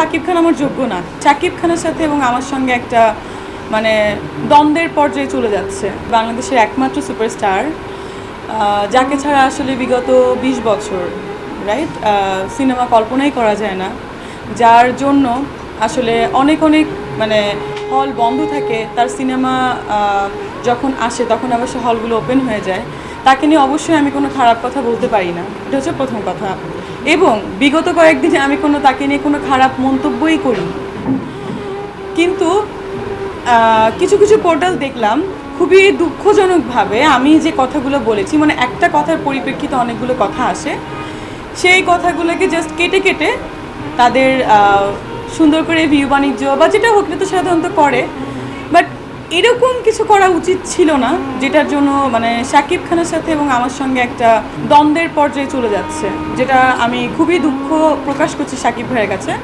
শাকিব খান আমার যোগ্য না। শাকিব খানের সাথে এবং আমার সঙ্গে একটা মানে দ্বন্দ্বের পর্যায়ে চলে যাচ্ছে। বাংলাদেশের একমাত্র সুপারস্টার যাকে ছাড়া আসলে বিগত বিশ বছর রাইট সিনেমা কল্পনাই করা যায় না। যার জন্য আসলে অনেক অনেক মানে হল বন্ধ থাকে। তার সিনেমা যখন আসে, তখন আবার সে হলগুলো ওপেন হয়ে যায়। তাকে নিয়ে অবশ্যই আমি কোনো খারাপ কথা বলতে পারি না। এটা হচ্ছে প্রথম কথা। এবং বিগত কয়েকদিনে আমি কোনো তাকে নিয়ে কোনো খারাপ মন্তব্যই করি কিন্তু কিছু কিছু পোর্টাল দেখলাম, খুবই দুঃখজনকভাবে আমি যে কথাগুলো বলেছি মানে একটা কথার পরিপ্রেক্ষিতে অনেকগুলো কথা আসে, সেই কথাগুলোকে জাস্ট কেটে কেটে তাদের সুন্দর করে ভিউ বাণিজ্য বা যেটা হোক না তো সাধারণত করে বাট এরকম কিছু করা উচিত ছিল না, যেটার জন্য মানে শাকিব খানের সাথে এবং আমার সঙ্গে একটা দ্বন্দ্বের পর্যায়ে চলে যাচ্ছে, যেটা আমি খুবই দুঃখ প্রকাশ করছি শাকিব ভাইয়ের কাছে।